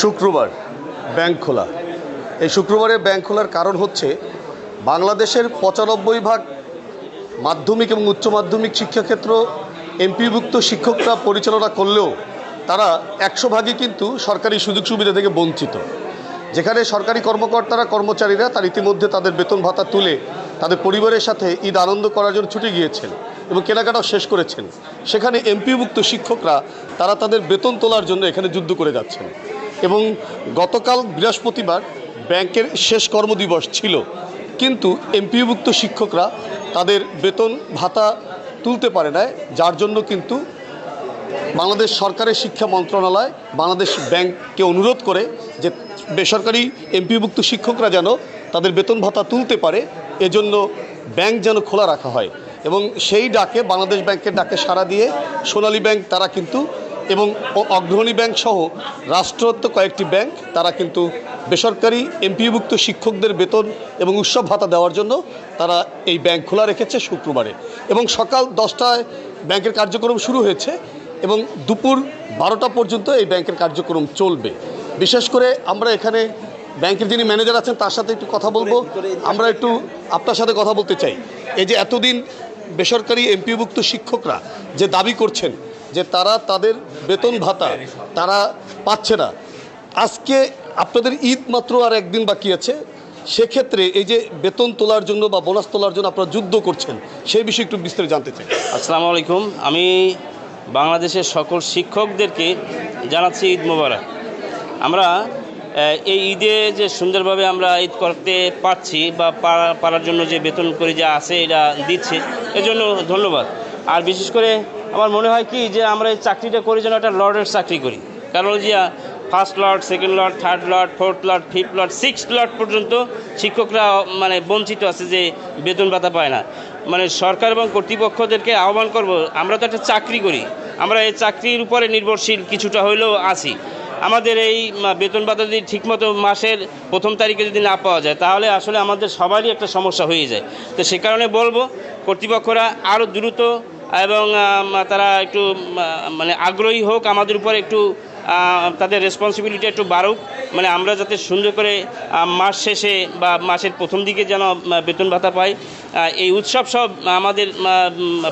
শুক্রবার ব্যাংক খোলা। এই শুক্রবারে ব্যাংক খোলার কারণ হচ্ছে বাংলাদেশের পঁচানব্বই ভাগ মাধ্যমিক এবং উচ্চ মাধ্যমিক শিক্ষাক্ষেত্র এমপিভুক্ত শিক্ষকরা পরিচালনা করলেও তারা একশো ভাগই কিন্তু সরকারি সুযোগ সুবিধা থেকে বঞ্চিত। যেখানে সরকারি কর্মকর্তারা, কর্মচারীরা তার ইতিমধ্যে তাদের বেতন ভাতা তুলে তাদের পরিবারের সাথে ঈদ আনন্দ করার জন্য ছুটে গিয়েছেন এবং কেনাকাটাও শেষ করেছেন। সেখানে এমপিভুক্ত শিক্ষকরা, তারা তাদের বেতন তোলার জন্য এখানে যুদ্ধ করে যাচ্ছেন। এবং গতকাল বৃহস্পতিবার ব্যাংকের শেষ কর্মদিবস ছিল। কিন্তু এমপিভুক্ত শিক্ষকরা তাদের বেতন ভাতা তুলতে পারে না যার জন্য কিন্তু বাংলাদেশ সরকারের শিক্ষা মন্ত্রণালয় বাংলাদেশ ব্যাংককে অনুরোধ করে যে বেসরকারি এমপিভুক্ত শিক্ষকরা যেন তাদের বেতন ভাতা তুলতে পারে, এজন্য ব্যাংক যেন খোলা রাখা হয়। এবং সেই ডাকে বাংলাদেশ ব্যাংকের ডাকে সাড়া দিয়ে সোনালী ব্যাংক, তারা কিন্তু এবং অগ্রণী ব্যাংক সহ রাষ্ট্রত্ব কয়েকটি ব্যাংক, তারা কিন্তু বেসরকারি এমপিভুক্ত শিক্ষকদের বেতন এবং উৎসব ভাতা দেওয়ার জন্য তারা এই ব্যাংক খোলা রেখেছে শুক্রবারে। এবং সকাল দশটায় ব্যাংকের কার্যক্রম শুরু হয়েছে এবং দুপুর বারোটা পর্যন্ত এই ব্যাংকের কার্যক্রম চলবে। বিশেষ করে আমরা এখানে ব্যাংকের যিনি ম্যানেজার আছেন, তার সাথে একটু কথা বলব। আমরা একটু আপনার সাথে কথা বলতে চাই। এই যে এতদিন বেসরকারি এমপিভুক্ত শিক্ষকরা যে দাবি করছেন যে তারা তাদের বেতন ভাতা তারা পাচ্ছে না। আজকে আপনাদের ঈদ মাত্র আর একদিন বাকি আছে। সেক্ষেত্রে এই যে বেতন তোলার জন্য বা বোনাস তোলার জন্য আপনারা যুদ্ধ করছেন, সেই বিষয়ে একটু বিস্তারিত জানতে চাই। আসসালামু আলাইকুম। আমি বাংলাদেশের সকল শিক্ষকদেরকে জানাচ্ছি ঈদ মোবারক। আমরা এই ঈদে যে সুন্দরভাবে আমরা ঈদ করতে পারছি বা পারা- পারার জন্য যে বেতন করে যা আছে এটা দিচ্ছে, এজন্য ধন্যবাদ। আর বিশেষ করে আমার মনে হয় কি যে আমরা এই চাকরিটা করি যেন একটা লর্ডের চাকরি করি। কারণ যে first lot second lot third lot fourth lot fifth lot six lot পর্যন্ত শিক্ষকরা মানে বঞ্চিত আছে যে বেতন ভাতা পায় না। মানে সরকার এবং কর্তৃপক্ষদেরকে আহ্বান করব, আমরা তো একটা চাকরি করি। আমরা এই চাকরির উপরে নির্ভরশীল, কিছুটা হইলেও আছি। আমাদের এই বেতন ভাতা যদি ঠিকমতো মাসের প্রথম তারিখে যদি না পাওয়া যায়, তাহলে আসলে আমাদের সবারই একটা সমস্যা হয়ে যায়। তো সে কারণে বলব, কর্তৃপক্ষরা আরও দ্রুত এবং তারা একটু মানে আগ্রহী হোক, আমাদের উপর একটু তাদের রেসপন্সিবিলিটি একটু বাড়ুক। মানে আমরা যাতে সুন্দর করে মাস শেষে বা মাসের প্রথম দিকে যেন বেতন ভাতা পাই এই উৎসব সব আমাদের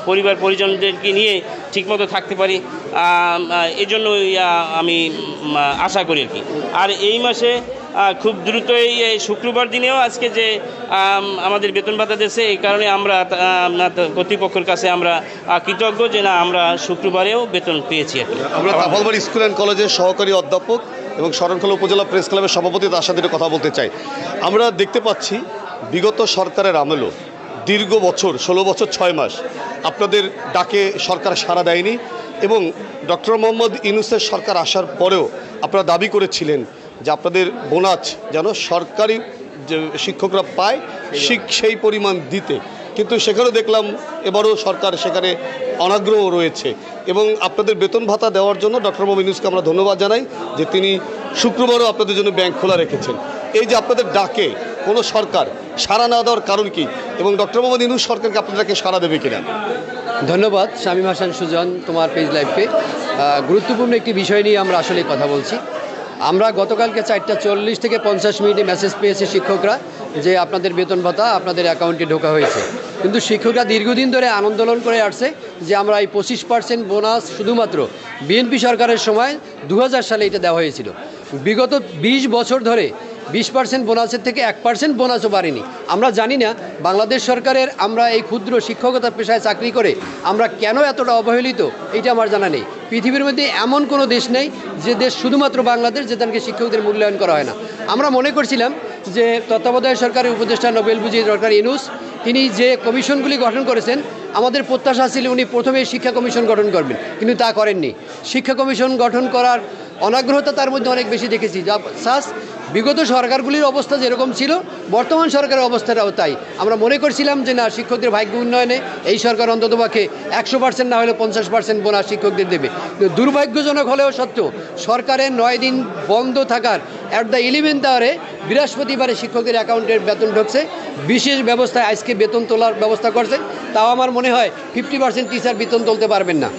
পরিবার পরিজনদেরকে নিয়ে ঠিকমতো থাকতে পারি। এই আমি আশা করি আর কি। আর এই মাসে খুব দ্রুতই এই শুক্রবার দিনেও আজকে যে আমাদের বেতন ভাতা দিয়েছে, এই কারণে আমরা কর্তৃপক্ষের কাছে আমরা কৃতজ্ঞ যে না, আমরা শুক্রবারেও বেতন পেয়েছি আমরা স্কুল অ্যান্ড কলেজের সহকারী অধ্যাপক এবং শরণখোলা উপজেলা প্রেস ক্লাবের সভাপতি, তার সাথে কথা বলতে চাই। আমরা দেখতে পাচ্ছি, বিগত সরকারের আমলও দীর্ঘ বছর, ষোলো বছর, ছয় মাস আপনাদের ডাকে সরকার সাড়া দেয়নি এবং ডক্টর মোহাম্মদ ইউনুসের সরকার আসার পরেও আপনারা দাবি করেছিলেন যে আপনাদের বোনাস যেন সরকারি যে শিক্ষকরা পায় ঠিক সেই পরিমাণ দিতে। কিন্তু সেখানেও দেখলাম এবারও সরকার সেখানে অনাগ্রহ রয়েছে। এবং আপনাদের বেতন ভাতা দেওয়ার জন্য ডক্টর মোহাম্মদ ইউনুসকে আমরা ধন্যবাদ জানাই যে তিনি শুক্রবারও আপনাদের জন্য ব্যাংক খোলা রেখেছেন। এই যে আপনাদের ডাকে কোনো সরকার সাড়া না দেওয়ার কারণ কি? এবং ডক্টর মোহাম্মদ ইউনুস সরকারকে আপনাদেরকে সাড়া দেবে কিনা? ধন্যবাদ শামীম হাসান সুজন তোমার পেজ লাইভকে আহ, গুরুত্বপূর্ণ একটি বিষয় নিয়ে আমরা আসলে কথা বলছি। আমরা গতকালকে চারটা চল্লিশ থেকে পঞ্চাশ মিনিটে মেসেজ পেয়েছি শিক্ষকরা যে আপনাদের বেতন ভাতা আপনাদের অ্যাকাউন্টে ঢোকা হয়েছে। কিন্তু শিক্ষকরা দীর্ঘদিন ধরে আন্দোলন করে আসছে যে আমরা এই পঁচিশ পার্সেন্ট বোনাস শুধুমাত্র বিএনপি সরকারের সময় দু হাজার সালে এটা দেওয়া হয়েছিল। বিগত ২০ বছর ধরে বিশ পার্সেন্ট বোনাসের থেকে এক পার্সেন্ট বোনাসও বাড়েনি। আমরা জানি না, বাংলাদেশ সরকারের আমরা এই ক্ষুদ্র শিক্ষকতা পেশায় চাকরি করে আমরা কেন এতটা অবহেলিত, এটা আমার জানা নেই। পৃথিবীর মধ্যে এমন কোনো দেশ নেই যে দেশ শুধুমাত্র বাংলাদেশ যেখানকে শিক্ষকদের মূল্যায়ন করা হয় না। আমরা মনে করছিলাম যে তত্ত্বাবধায়ক সরকারের উপদেষ্টা নোবেল বুঝি ডক্টর ইনুস, তিনি যে কমিশনগুলি গঠন করেছেন, আমাদের প্রত্যাশা ছিল উনি প্রথমে শিক্ষা কমিশন গঠন করবেন, কিন্তু তা করেননি। শিক্ষা কমিশন গঠন করার অনাগ্রহতা তার মধ্যে অনেক বেশি দেখেছি। যা সাস বিগত সরকারগুলির অবস্থা যেরকম ছিল, বর্তমান সরকারের অবস্থাটাও তাই। আমরা মনে করছিলাম যে না, শিক্ষকদের ভাগ্য উন্নয়নে এই সরকার অন্ততপক্ষে একশো পার্সেন্ট না হলে পঞ্চাশ পার্সেন্ট বোনাস শিক্ষকদের দেবে। দুর্ভাগ্যজনক হলেও সত্য সরকারের নয় দিন বন্ধ থাকার অ্যাট দ্য ইলেভেন্থ আওয়ারে বৃহস্পতিবারে শিক্ষকদের অ্যাকাউন্টের বেতন ঢুকছে। বিশেষ ব্যবস্থায় আজকে বেতন তোলার ব্যবস্থা করছে। তাও আমার মনে হয় ফিফটি পার্সেন্ট টিচার বেতন তুলতে পারবেন না।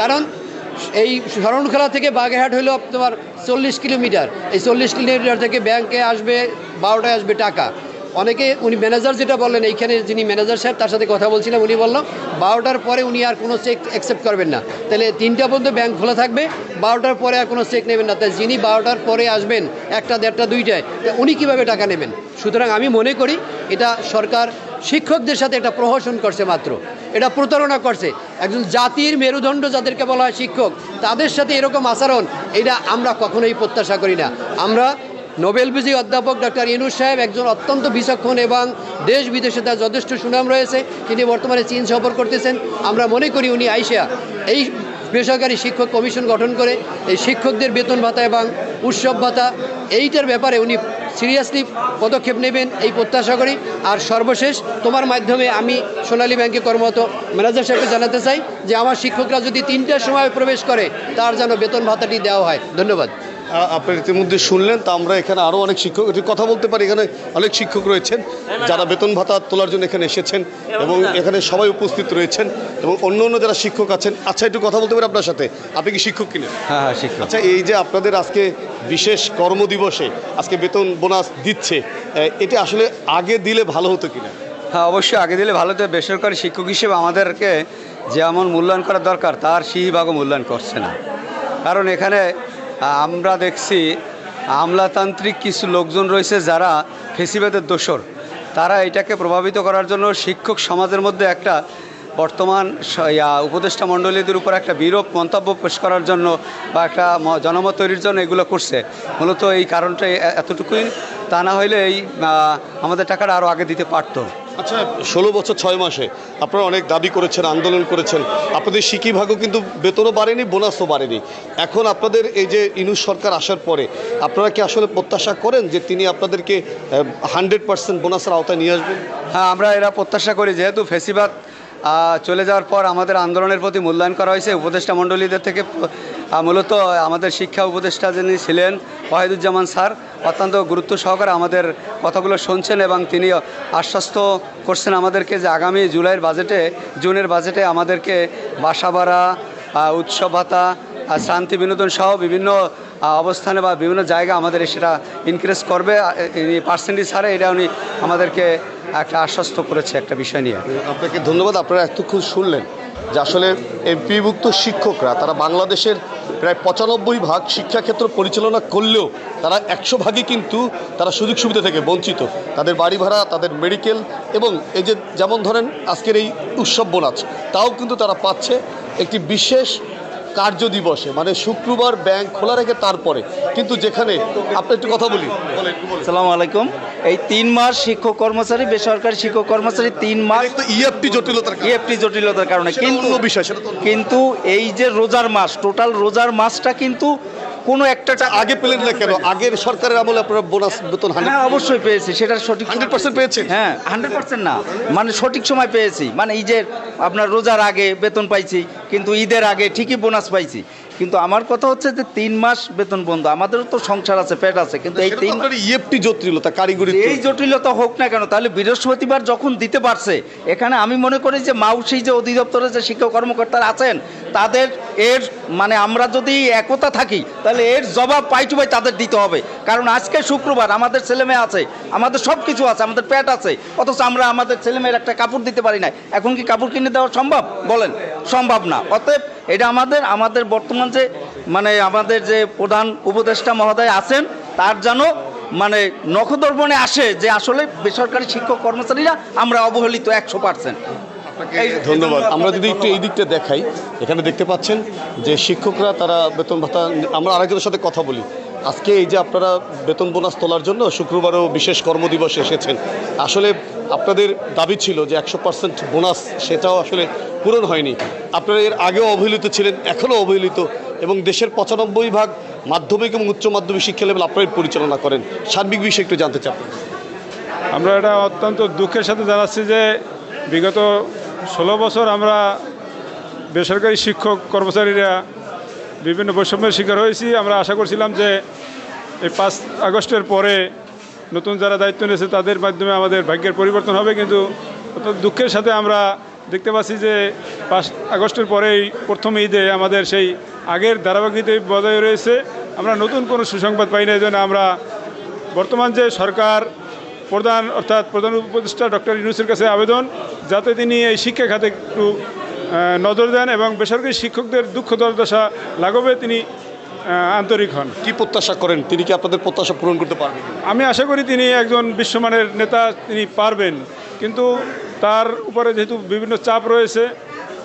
কারণ এই শরণখোলা থেকে বাগেরহাট হলো তোমার চল্লিশ কিলোমিটার। এই চল্লিশ কিলোমিটার থেকে ব্যাংকে আসবে, বারোটায় আসবে টাকা। অনেকে উনি ম্যানেজার যেটা বললেন, এইখানে যিনি ম্যানেজার সাহেব, তার সাথে কথা বলছিলাম, উনি বলল, বারোটার পরে উনি আর কোনো চেক অ্যাকসেপ্ট করবেন না। তাহলে তিনটা পর্যন্ত ব্যাংক খোলা থাকবে, বারোটার পরে আর কোনো চেক নেবেন না। তাই যিনি বারোটার পরে আসবেন, একটা, দেড়টা, দুইটায় উনি কীভাবে টাকা নেবেন? সুতরাং আমি মনে করি, এটা সরকার শিক্ষকদের সাথে এটা প্রহসন করছে মাত্র। এটা প্রতারণা করছে। একজন জাতির মেরুদণ্ড যাদেরকে বলা হয় শিক্ষক, তাদের সাথে এরকম আচরণ, এটা আমরা কখনোই প্রত্যাশা করি না। আমরা নোবেল বিজয়ী অধ্যাপক ডক্টর ইনুস সাহেব একজন অত্যন্ত বিচক্ষণ এবং দেশ বিদেশে তার যথেষ্ট সুনাম রয়েছে, তিনি বর্তমানে চীন সফর করতেছেন। আমরা মনে করি উনি আইসা এই বেসরকারি শিক্ষক কমিশন গঠন করে, এই শিক্ষকদের বেতন ভাতা এবং উৎসব ভাতা, এইটার ব্যাপারে উনি সিরিয়াসলি পদক্ষেপ নেবেন, এই প্রত্যাশা করি। আর সর্বশেষ, তোমার মাধ্যমে আমি সোনালী ব্যাংকে কর্মরত ম্যানেজার সাহেবকে জানাতে চাই যে, আমার শিক্ষকরা যদি তিনটার সময় প্রবেশ করে, তার যেন বেতন ভাতাটি দেওয়া হয়। ধন্যবাদ। আপনারা ইতিমধ্যে শুনলেন তা আমরা এখানে আরও অনেক শিক্ষক কথা বলতে পারি এখানে অনেক শিক্ষক রয়েছেন যারা বেতন ভাতা তোলার জন্য এখানে এসেছেন এবং এখানে সবাই উপস্থিত রয়েছেন এবং অন্য অন্য যারা শিক্ষক আছেন। আচ্ছা একটু কথা বলতে পারি আপনার সাথে? আপনি কি শিক্ষক কিনা? হ্যাঁ হ্যাঁ শিক্ষক। আচ্ছা এই যে আপনাদের আজকে বিশেষ কর্মদিবসে আজকে বেতন বোনাস দিচ্ছে এটা আসলে আগে দিলে ভালো হতো কিনা? হ্যাঁ অবশ্যই আগে দিলে ভালো হতো। বেসরকারি শিক্ষক হিসেবে আমাদেরকে যেমন মূল্যায়ন করা দরকার তার সিহিভাগও মূল্যায়ন করছে না। কারণ এখানে আমরা দেখছি আমলাতান্ত্রিক কিছু লোকজন রয়েছে যারা ফেসিবাদের দোসর তারা এটাকে প্রভাবিত করার জন্য শিক্ষক সমাজের মধ্যে একটা বর্তমান উপদেষ্টা মণ্ডলীদের উপর একটা বিরূপ মন্তব্য পেশ করার জন্য বা একটা জনমত তৈরির জন্য এগুলো করছে। মূলত এই কারণটা এতটুকুই। তা না হইলে এই আমাদের টাকাটা আরও আগে দিতে পারতো। আচ্ছা ষোলো বছর ছয় মাসে আপনারা অনেক দাবি করেছেন আন্দোলন করেছেন। আপনাদের সিকি ভাগও কিন্তু বেতনও বাড়েনি বোনাসও বাড়েনি। এখন আপনাদের এই যে ইনুস সরকার আসার পরে আপনারা কি আসলে প্রত্যাশা করেন যে তিনি আপনাদেরকে হান্ড্রেড পার্সেন্ট বোনাসের আওতায় নিয়ে আসবেন? হ্যাঁ আমরা এরা প্রত্যাশা করি যেহেতু ফেসিবাদ চলে যাওয়ার পর আমাদের আন্দোলনের প্রতি মূল্যায়ন করা হয়েছে। উপদেষ্টা মণ্ডলীদের থেকে মূলত আমাদের শিক্ষা উপদেষ্টা যিনি ছিলেন, ওয়াহিদুজ্জামান স্যার, অত্যন্ত গুরুত্ব সহকারে আমাদের কথাগুলো শুনছেন এবং তিনি আশ্বস্ত করছেন আমাদেরকে যে আগামী জুলাইয়ের বাজেটে, জুনের বাজেটে আমাদেরকে বাসা ভাড়া উৎসব ভাতা শান্তি বিনোদন সহ বিভিন্ন অবস্থানে বা বিভিন্ন জায়গা আমাদের সেটা ইনক্রিজ করবে। পার্সেন্টেজ ছাড়া এটা উনি আমাদেরকে একটা আশ্বস্ত করেছে একটা বিষয় নিয়ে। আপনাকে ধন্যবাদ, আপনারা এত এতক্ষণ শুনলেন যে আসলে এমপিভুক্ত শিক্ষকরা, তারা বাংলাদেশের প্রায় পঁচানব্বই ভাগ শিক্ষাক্ষেত্র পরিচালনা করলেও তারা একশো ভাগই কিন্তু তারা সুযোগ সুবিধা থেকে বঞ্চিত। তাদের বাড়ি ভাড়া, তাদের মেডিকেল এবং এই যে যেমন ধরেন আজকের এই উৎসব বোনাস, তাও কিন্তু তারা পাচ্ছে। একটি বিশেষ কার্য দিবসে মানে শুক্রবার ব্যাংক খোলা রেখে তারপরে। কিন্তু যেখানে আপনি একটু কথা বলি। সালাম আলাইকুম। এই তিন মাস শিক্ষক কর্মচারী বেসরকারি শিক্ষক কর্মচারী তিন মাস ইএফটি জটিলতার কারণে। ইএফটি জটিলতার কারণে। কিন্তু অন্য বিষয় কিন্তু এই যে রোজার মাস টোটাল রোজার মাসটা কিন্তু কোনো একটা আগে পেলেন না কেন? আগের সরকারের আমলে আপনারা বোনাস বেতন হ্যাঁ অবশ্যই পেয়েছি। সেটা সঠিক হান্ড্রেড পার্সেন্ট হ্যাঁ হান্ড্রেড পার্সেন্ট না। মানে সঠিক সময় পেয়েছি। মানে ঈদের আপনার রোজার আগে বেতন পাইছি কিন্তু ঈদের আগে ঠিকই বোনাস পাইছি। কিন্তু আমার কথা হচ্ছে যে তিন মাস বেতন বন্ধ। আমাদেরও তো সংসার আছে পেট আছে কিন্তু এই তিন ইএফটি জটিলতা কারিগরি এই জটিলতা হোক না কেন তাহলে বৃহস্পতিবার যখন দিতে পারছে এখানে আমি মনে করি যে মাউসি যে অধিদপ্তরে যে শিক্ষক কর্মকর্তারা আছেন তাদের এর মানে আমরা যদি একতা থাকি, তাহলে এর জবাব পাই টু পাই তাদের দিতে হবে। কারণ আজকে শুক্রবার আমাদের ছেলেমেয়ে আছে, আমাদের সব কিছু আছে, আমাদের পেট আছে, অথচ আমরা আমাদের ছেলেমেয়ের একটা কাপড় দিতে পারি না এখন কি কাপড় কিনে দেওয়া সম্ভব? বলেন, সম্ভব না। অতএব এটা আমাদের আমাদের বর্তমান যে মানে আমাদের যে প্রধান উপদেষ্টা মহোদয় আছেন, তার যেন মানে নখদর্পণে আসে যে আসলে বেসরকারি শিক্ষক কর্মচারীরা আমরা অবহেলিত একশো পার্সেন্ট। ধন্যবাদ। আমরা যদি একটু এই দিকটা দেখাই এখানে দেখতে পাচ্ছেন যে শিক্ষকরা তারা বেতন ভাতা আমরা আরেকজনের সাথে কথা বলি। আজকে এই যে আপনারা বেতন বোনাস তোলার জন্য শুক্রবারও বিশেষ কর্মদিবস এসেছেন। আসলে আপনাদের দাবি ছিল যে একশো পার্সেন্ট বোনাস সেটাও আসলে পূরণ হয়নি। আপনারা এর আগেও অবহেলিত ছিলেন এখনও অবহেলিত এবং দেশের পঁচানব্বই ভাগ মাধ্যমিক এবং উচ্চ মাধ্যমিক শিক্ষা লেভেল আপনারাই পরিচালনা করেন। সার্বিক বিষয়ে একটু জানতে চান আমরা এটা অত্যন্ত দুঃখের সাথে জানাচ্ছি যে বিগত ষোলো বছর আমরা বেসরকারি শিক্ষক কর্মচারীরা বিভিন্ন বৈষম্যের শিকার হয়েছি। আমরা আশা করছিলাম যে এই পাঁচ আগস্টের পরে নতুন যারা দায়িত্ব নিয়েছে তাদের মাধ্যমে আমাদের ভাগ্যের পরিবর্তন হবে। কিন্তু অত্যন্ত দুঃখের সাথে আমরা দেখতে পাচ্ছি যে পাঁচ আগস্টের পরেই প্রথম ঈদে আমাদের সেই আগের ধারাবাহিকতা বজায় রয়েছে। আমরা নতুন কোনো সুসংবাদ পাই না এই আমরা বর্তমান যে সরকার প্রধান অর্থাৎ প্রধান উপদেষ্টা ডক্টর ইউনুসের কাছে আবেদন যাতে তিনি এই শিক্ষা খাতে একটু নজর দেন এবং বেসরকারি শিক্ষকদের দুঃখ দুর্দশা লাঘবে তিনি আন্তরিক হন। কি প্রত্যাশা করেন? তিনি কি আপনাদের প্রত্যাশা পূরণ করতে পারবেন? আমি আশা করি তিনি একজন বিশ্বমানের নেতা তিনি পারবেন। কিন্তু তার উপরে যেহেতু বিভিন্ন চাপ রয়েছে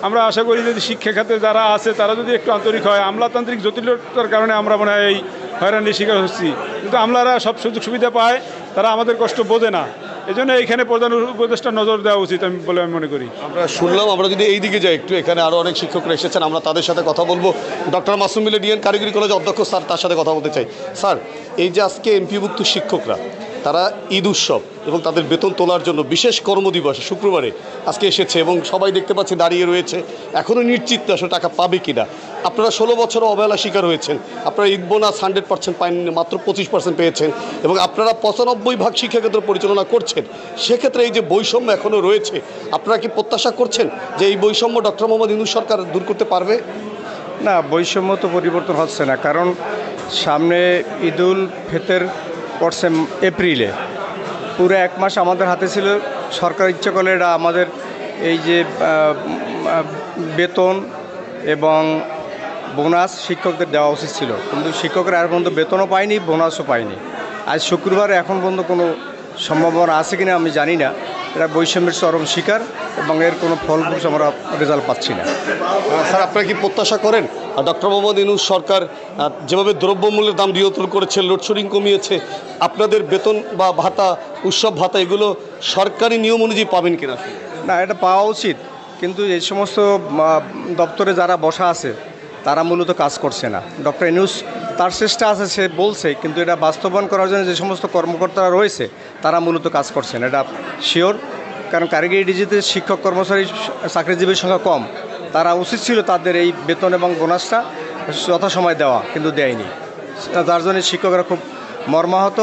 আমরা আশা করি যদি শিক্ষা খাতে যারা আছে, তারা যদি একটু আন্তরিক হয়, আমলাতান্ত্রিক জটিলতার কারণে আমরা মনে হয় এই হয়রানির শিকার হচ্ছি। কিন্তু আমলারা সব সুযোগ সুবিধা পায়, তারা আমাদের কষ্ট বোঝে না। এই জন্য এইখানে প্রধান উপদেষ্টা নজর দেওয়া উচিত আমি বলে আমি মনে করি। আমরা শুনলাম, আমরা যদি এই দিকে যাই, একটু এখানে আরও অনেক শিক্ষকরা এসেছেন, আমরা তাদের সাথে কথা বলব। ডক্টর মাসুম ডিএন কারিগরি কলেজ অধ্যক্ষ স্যার, তার সাথে কথা বলতে চাই। স্যার, এই যে আজকে এমপিভুক্ত শিক্ষকরা তারা ঈদ উৎসব এবং তাদের বেতন তোলার জন্য বিশেষ কর্মদিবস শুক্রবারে আজকে এসেছে এবং সবাই দেখতে পাচ্ছে দাঁড়িয়ে রয়েছে। এখনও নিশ্চিত আসলে টাকা পাবে কিনা। আপনারা ষোলো বছরও অবহেলা শিকার হয়েছেন। আপনারা ঈদ বোনাস হান্ড্রেড পার্সেন্ট পাইনি, মাত্র পঁচিশ পার্সেন্ট পেয়েছেন এবং আপনারা পঁচানব্বই ভাগ শিক্ষাক্ষেত্র পরিচালনা করছেন। সেক্ষেত্রে এই যে বৈষম্য এখনও রয়েছে, আপনারা কি প্রত্যাশা করছেন যে এই বৈষম্য ডক্টর মোহাম্মদ ইনুস সরকার দূর করতে পারবে? না, বৈষম্য তো পরিবর্তন হচ্ছে না। কারণ সামনে ঈদুল ফিতর পড়ছে এপ্রিলে। পুরো এক মাস আমাদের হাতে ছিল। সরকার ইচ্ছে করলে এটা আমাদের এই যে বেতন এবং বোনাস শিক্ষকদের দেওয়া উচিত ছিল। কিন্তু শিক্ষকরা আর পর্যন্ত বেতনও পায়নি, বোনাসও পায়নি। আজ শুক্রবার এখন পর্যন্ত কোনো সম্ভাবনা আছে কিনা আমি জানি না। এটা বৈষম্যের চরম শিকার এবং এর কোনো ফলপ্রসূ আমরা রেজাল্ট পাচ্ছি না। স্যার, আপনারা কি প্রত্যাশা করেন ডক্টর মোহাম্মদ ইনুস সরকার যেভাবে দ্রব্যমূল্যের দাম নিয়ন্ত্রণ করেছে, লোডশেডিং কমিয়েছে, আপনাদের বেতন বা ভাতা, উৎসব ভাতা, এগুলো সরকারি নিয়ম অনুযায়ী পাবেন কিনা? না, এটা পাওয়া উচিত, কিন্তু এই সমস্ত দপ্তরে যারা বসা আছে, তারা মূলত কাজ করছে না। ডক্টর ইনুস, তার চেষ্টা আছে, সে বলছে, কিন্তু এটা বাস্তবায়ন করার জন্য যে সমস্ত কর্মকর্তারা রয়েছে, তারা মূলত কাজ করছেন এটা শিওর কারণ কারিগরি ডিজিতে শিক্ষক, কর্মচারী, চাকরিজীবীর সংখ্যা কম। তারা উচিত ছিল তাদের এই বেতন এবং বোনাসটা যথাসময় দেওয়া কিন্তু দেয়নি। যার জন্য শিক্ষকরা খুব মর্মাহত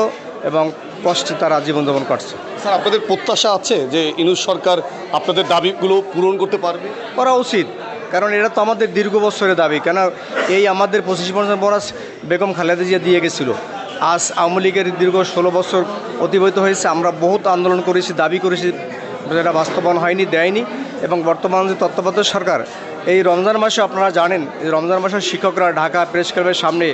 এবং কষ্টে তারা জীবনযাপন করছে। স্যার আপনাদের প্রত্যাশা আছে যে ইনুস সরকার আপনাদের দাবিগুলো পূরণ করতে পারবে? করা উচিত কারণ এটা তো আমাদের দীর্ঘ বছরের দাবি। কেন এই আমাদের পঁচিশ পার্সেন্ট বোনাস বেগম খালেদা জিয়া দিয়ে গেছিল। আজ আওয়ামী লীগের দীর্ঘ ষোলো বছর অতিবাহিত হয়েছে। আমরা বহুত আন্দোলন করেছি দাবি করেছি যেটা বাস্তবায়ন হয়নি দেয়নি। এবং বর্তমান যে তত্ত্বাবধায়ক সরকার এই রমজান মাসে আপনারা জানেন এই রমজান মাসে শিক্ষকরা ঢাকা প্রেস ক্লাবের সামনে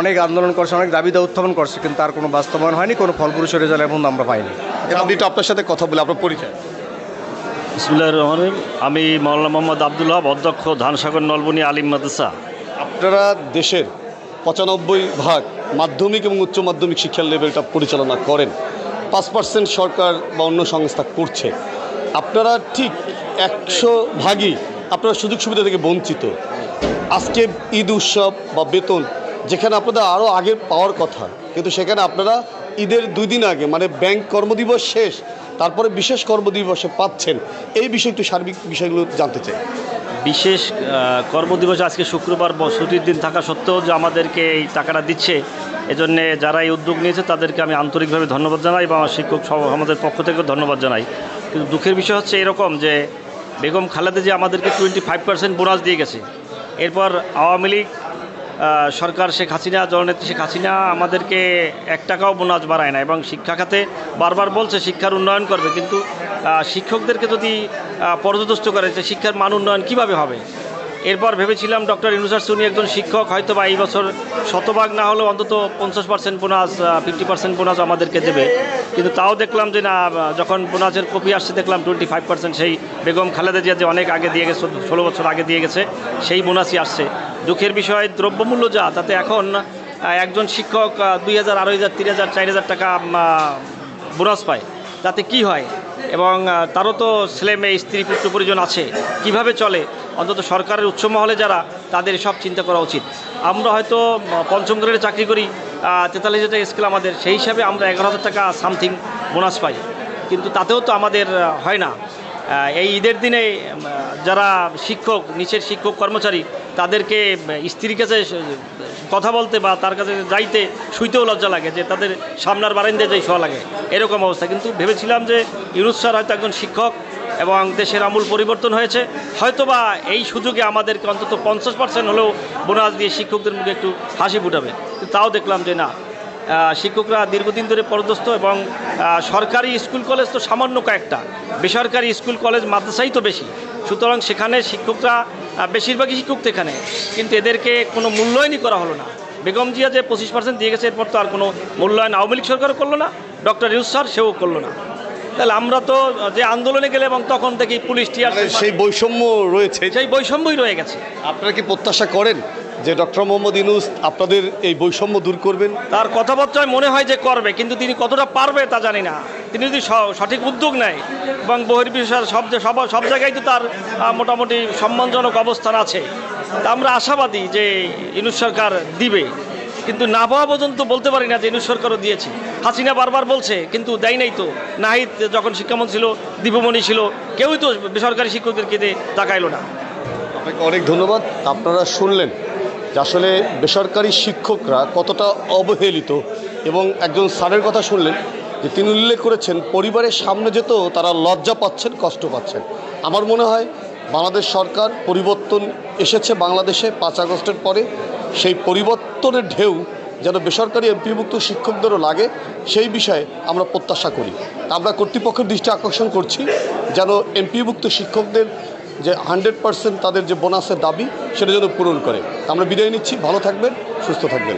অনেক আন্দোলন করছে অনেক দাবি দেওয়া উত্থাপন করছে কিন্তু তার কোনো বাস্তবায়ন হয়নি কোনো ফলপ্রসূ রেজাল্ট এখন আমরা পাইনি। একটু আপনার সাথে কথা বলে আপনার পরিচয়। বিসমুল্লাহ রহমান রহিম। আমি মৌলানা মোহাম্মদ আব্দুল হাব অধ্যক্ষ ধানসাগর নলবনী আলিম মাদ্রাসা। আপনারা দেশের পঁচানব্বই ভাগ মাধ্যমিক এবং উচ্চ মাধ্যমিক শিক্ষার লেভেলটা পরিচালনা করেন। পাঁচ পার্সেন্ট সরকার বা অন্য সংস্থা করছে। আপনারা ঠিক একশো ভাগই আপনারা সুযোগ সুবিধা থেকে বঞ্চিত। আজকে ঈদ উৎসব বা বেতন, যেখানে আপনাদের আরও আগে পাওয়ার কথা, কিন্তু সেখানে আপনারা ঈদের দুই দিন আগে মানে ব্যাংক কর্মদিবস শেষ, তারপরে বিশেষ কর্মদিবসে পাচ্ছেন, এই বিষয়ে একটু সার্বিক বিষয়গুলো জানতে চাই। বিশেষ কর্মদিবস আজকে শুক্রবার ছুটির দিন থাকা সত্ত্বেও যে আমাদেরকে এই টাকাটা দিচ্ছে, এজন্যে যারা এই উদ্যোগ নিয়েছে তাদেরকে আমি আন্তরিকভাবে ধন্যবাদ জানাই বা আমার শিক্ষক আমাদের পক্ষ থেকেও ধন্যবাদ জানাই। কিন্তু দুঃখের বিষয় হচ্ছে এরকম যে বেগম খালেদা যে আমাদেরকে টোয়েন্টি ফাইভ পার্সেন্ট বোনাস দিয়ে গেছে। এরপর আওয়ামী লীগ সরকার শেখ হাসিনা, জননেত্রী শেখ হাসিনা আমাদেরকে এক টাকাও বোনাস বাড়ায় না এবং শিক্ষা খাতে বারবার বলছে শিক্ষার উন্নয়ন করবে। কিন্তু শিক্ষকদেরকে যদি পর্যদস্ত করে যে শিক্ষার মান উন্নয়ন কীভাবে হবে? এরপর ভেবেছিলাম ডক্টর ইউনুসার্স সুনি একজন শিক্ষক, হয়তো বা এই বছর শতভাগ না হলেও অন্তত পঞ্চাশ percent bonus fifty percent bonus আমাদেরকে দেবে। কিন্তু তাও দেখলাম যে না যখন বোনাসের কপি আসছে দেখলাম টোয়েন্টি ফাইভ পার্সেন্ট সেই বেগম খালেদা জিয়া যে অনেক আগে দিয়ে গেছে, ষোলো বছর আগে দিয়ে গেছে, সেই বোনাসই আসছে। দুঃখের বিষয়, দ্রব্যমূল্য যা, তাতে এখন একজন শিক্ষক দুই হাজার, আড়াই হাজার, তিন হাজার, চার হাজার টাকা বোনাস পায়। তাতে কি হয়? এবং তারও তো ছেলে মেয়ে, স্ত্রী, পুত্র, পরিজন আছে। কীভাবে চলে? অন্তত সরকারের উচ্চ মহলে যারা, তাদের সব চিন্তা করা উচিত। আমরা হয়তো পঞ্চম গ্রেডে চাকরি করি তেতাল্লিশ হাজার স্কেল আমাদের, সেই হিসাবে আমরা এগারো হাজার টাকা সামথিং বোনাস পাই। কিন্তু তাতেও তো আমাদের হয় না। এই ঈদের দিনে যারা শিক্ষক, নিচের শিক্ষক, কর্মচারী, তাদেরকে স্ত্রীর কাছে কথা বলতে বা তার কাছে যাইতে শুইতেও লজ্জা লাগে, যে তাদের সামনার বারান্দায় যাই শোয়া লাগে। এরকম অবস্থা। কিন্তু ভেবেছিলাম যে ইউনুস স্যার হয়তো একজন শিক্ষক এবং দেশের আমূল পরিবর্তন হয়েছে। হয়তোবা এই সুযোগে আমাদেরকে অন্তত পঞ্চাশ পার্সেন্ট হলেও বোনাস দিয়ে শিক্ষকদের মুখে একটু হাসি ফুটাবে। তাও দেখলাম যে না শিক্ষকরা দীর্ঘদিন ধরে পরদস্ত এবং সরকারি স্কুল কলেজ তো সামান্য কয়েকটা। বেসরকারি স্কুল কলেজ মাদ্রাসাই তো বেশি। সুতরাং সেখানে শিক্ষকরা বেশিরভাগই শিক্ষক এখানে। কিন্তু এদেরকে কোনো মূল্যায়নই করা হলো না। বেগম জিয়া যে পঁচিশ পার্সেন্ট দিয়ে গেছে, এরপর তো আর কোনো মূল্যায়ন আওয়ামী লীগ সরকারও করল না। ডক্টর ইউস স্যার সেও করল না। তাহলে আমরা তো যে আন্দোলনে গেলে এবং তখন থেকেই পুলিশ টিয়ার মানে সেই বৈষম্য রয়েছে। সেই বৈষম্যই রয়ে গেছে। আপনারা কি প্রত্যাশা করেন যে ডক্টর মোহাম্মদ ইনুস আপনাদের এই বৈষম্য দূর করবেন? তার কথাবার্তায় মনে হয় যে করবে কিন্তু তিনি কতটা পারবে তা জানি না। তিনি যদি সঠিক উদ্যোগ নেয় এবং বহির্বিশ্বের সব যে- সব সব জায়গায় তো তার মোটামুটি সম্মানজনক অবস্থান আছে তা আমরা আশাবাদী যে ইনুস সরকার দিবে। কিন্তু না পাওয়া পর্যন্ত বলতে পারি না যে ইনুস সরকারও দিয়েছে। হাসিনা বারবার বলছে, কিন্তু দেয় নাই তো। নাহিদ যখন শিক্ষামন্ত্রী ছিল, দীপমণি ছিল, কেউই তো বেসরকারি শিক্ষকদেরকে তাকাইলো না। আপনাকে অনেক ধন্যবাদ। আপনারা শুনলেন যে আসলে বেসরকারি শিক্ষকরা কতটা অবহেলিত এবং একজন স্যারের কথা শুনলেন যে তিনি উল্লেখ করেছেন, পরিবারের সামনে যেত তারা লজ্জা পাচ্ছেন, কষ্ট পাচ্ছেন। আমার মনে হয় বাংলাদেশ সরকার পরিবর্তন এসেছে বাংলাদেশে পাঁচ আগস্টের পরে। সেই পরিবর্তনের ঢেউ যেন বেসরকারি এমপিভুক্ত শিক্ষকদেরও লাগে, সেই বিষয়ে আমরা প্রত্যাশা করি। আমরা কর্তৃপক্ষের দৃষ্টি আকর্ষণ করছি যেন এমপিভুক্ত শিক্ষকদের যে হান্ড্রেড পার্সেন্ট তাদের যে বোনাসের দাবি, সেটা যেন পূরণ করে। আমরা বিদায় নিচ্ছি। ভালো থাকবেন, সুস্থ থাকবেন।